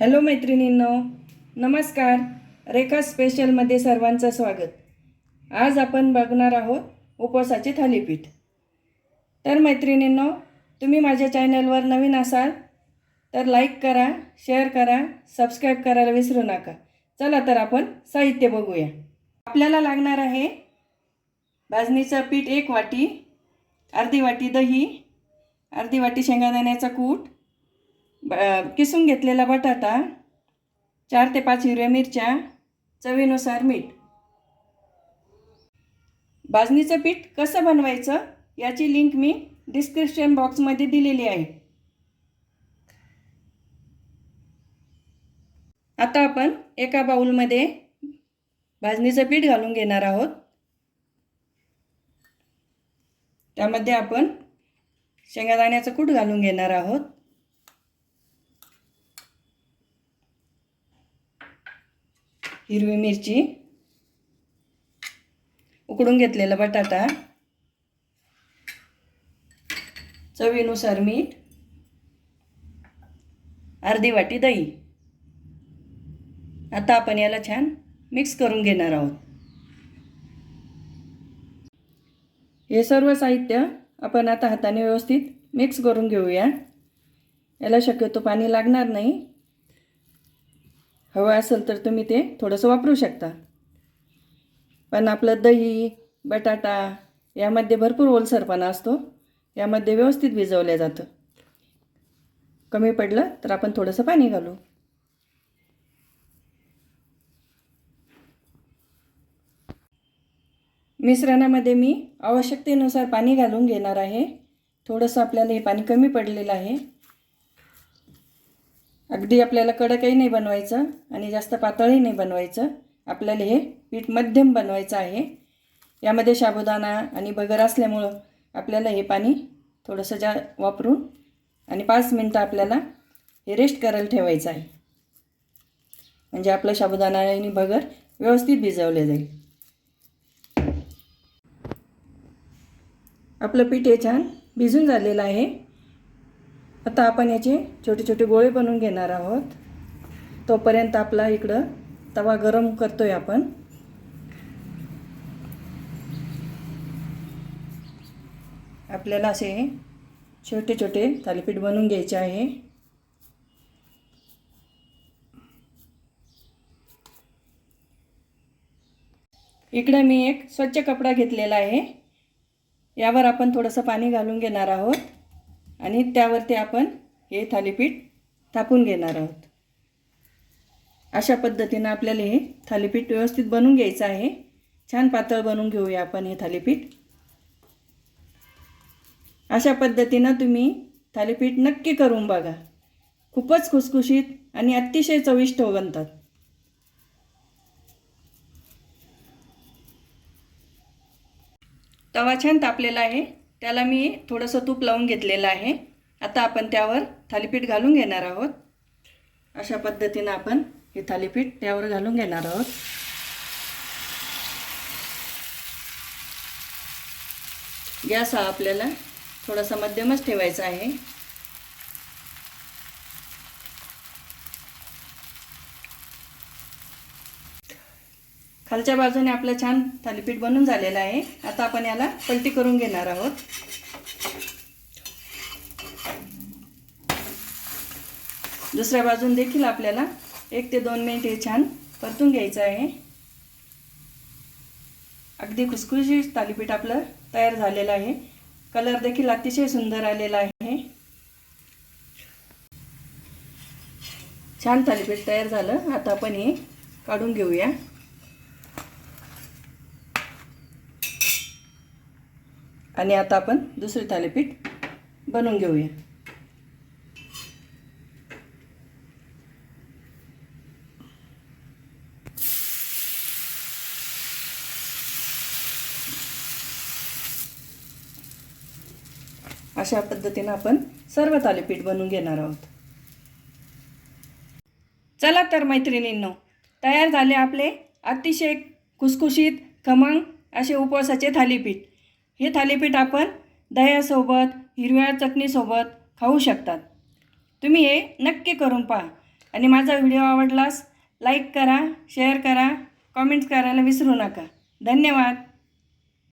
Hello मैत्रिणींनो नमस्कार. रेखा स्पेशलमध्ये सर्वांचं स्वागत. आज आपण बघणार आहोत उपवासाचे थालीपीठ. तर मैत्रिणींनो तुम्ही माझ्या चॅनलवर नवीन असाल तर लाईक करा शेअर करा सबस्क्राईब करायला विसरू नका. चला तर आपण साहित्य बघूया. आपल्याला लागणार आहे भाजणीचं पीठ एक वाटी अर्धी वाटी दही अर्धी वाटी शेंगादाण्याचा कूट ब किसून घेतलेला बटाटा चार ते पाच हिरव्या मिरच्या चवीनुसार मीठ. भाजणीचं पीठ कसं बनवायचं याची लिंक मी डिस्क्रिप्शन बॉक्समध्ये दिलेली आहे. आता आपण एका बाऊलमध्ये भाजणीचं पीठ घालून घेणार आहोत. त्यामध्ये आपण शेंगादाण्याचं कूट घालून घेणार आहोत. हिरवी मिरची उकडून घेतलेला बटाटा चवीनुसार मीठ अर्धी वाटी दही. आता आपण याला छान मिक्स करून घेणार आहोत. हे सर्व साहित्य आपण आता हाताने व्यवस्थित मिक्स करून घेऊया. याला शक्यतो पाणी लागणार नाही. हवं असेल तर तुम्ही ते थोडंसं वापरू शकता. पण आपलं दही बटाटा यामध्ये भरपूर ओलसरपणा असतो. यामध्ये व्यवस्थित भिजवलं जातं. कमी पडलं तर आपण थोडंसं पाणी घालू. मिश्रणामध्ये मी आवश्यकतेनुसार पाणी घालून घेणार आहे. थोडंसं आपल्याला हे पाणी कमी पडलेलं आहे. अगदी आपल्याला कडकही नाही बनवायचं आणि जास्त पातळही नाही बनवायचं. आपल्याला हे पीठ मध्यम बनवायचं आहे. यामध्ये साबुदाणा आणि बगर असल्यामुळं आपल्याला हे पाणी थोडंसं जा वापरून आणि पाच मिनटं आपल्याला हे रेस्ट करायला ठेवायचं आहे. म्हणजे आपलं साबुदाणा आणि बगर व्यवस्थित भिजवले जाईल. आपलं पीठ हे छान भिजून झालेलं आहे. आता आपण याचे छोटे छोटे गोळे बनवून घेणार आहोत. तोपर्यंत आपला इकडं तवा गरम करतोय आपण. आपल्याला असे छोटे छोटे थालीपीठ बनवून घ्यायचे आहे. इकडे मी एक स्वच्छ कपडा घेतलेला आहे. यावर आपण थोडंसं पाणी घालून घेणार आहोत. आणि त्यावरती आपण हे थालीपीठ थापून घेणार आहोत. अशा पद्धतीनं आपल्याला हे थालीपीठ व्यवस्थित बनवून घ्यायचं आहे. छान पातळ बनवून घेऊया आपण हे थालीपीठ. अशा पद्धतीनं तुम्ही थालीपीठ नक्की करून बघा. खूपच खुसखुशीत आणि अतिशय चविष्ट बनतात. तवा छान तापलेला आहे. त्याला मी थोडंसं तूप लावून घेतलेलं आहे. आता आपण त्यावर थालीपीठ घालून घेणार आहोत. अशा पद्धतीनं आपण हे थालीपीठ त्यावर घालून घेणार आहोत. गॅस हा आपल्याला थोडासा मध्यमच ठेवायचा आहे. खालच्या बाजूने आपलं छान थालीपीठ बनून झालेलं आहे. आता आपण याला पलटी करून घेणार आहोत. दुसऱ्या बाजून देखील आपल्याला एक ते दोन मिनिट हे छान परतून घ्यायचं आहे. अगदी खुसखुशीत थालीपीठ आपलं तयार झालेलं आहे. कलर देखील अतिशय सुंदर आलेला आहे. छान थालीपीठ तयार झालं. आता आपण हे काढून घेऊया. आणि आता आपण दुसरे थालीपीठ बनवून घेऊया. अशा पद्धतीनं आपण सर्व थालीपीठ बनवून घेणार आहोत. चला तर मैत्रिणींनो तयार झाले आपले अतिशय खुसखुशीत खमंग असे उपवासाचे थालीपीठ. हे थालीपीठ आपण दह्यासोबत हिरव्या चटणीसोबत खाऊ शकतात. तुम्ही हे नक्की करून पहा. आणि माझा व्हिडिओ आवडलास लाईक करा शेअर करा कॉमेंट्स करायला विसरू नका. धन्यवाद.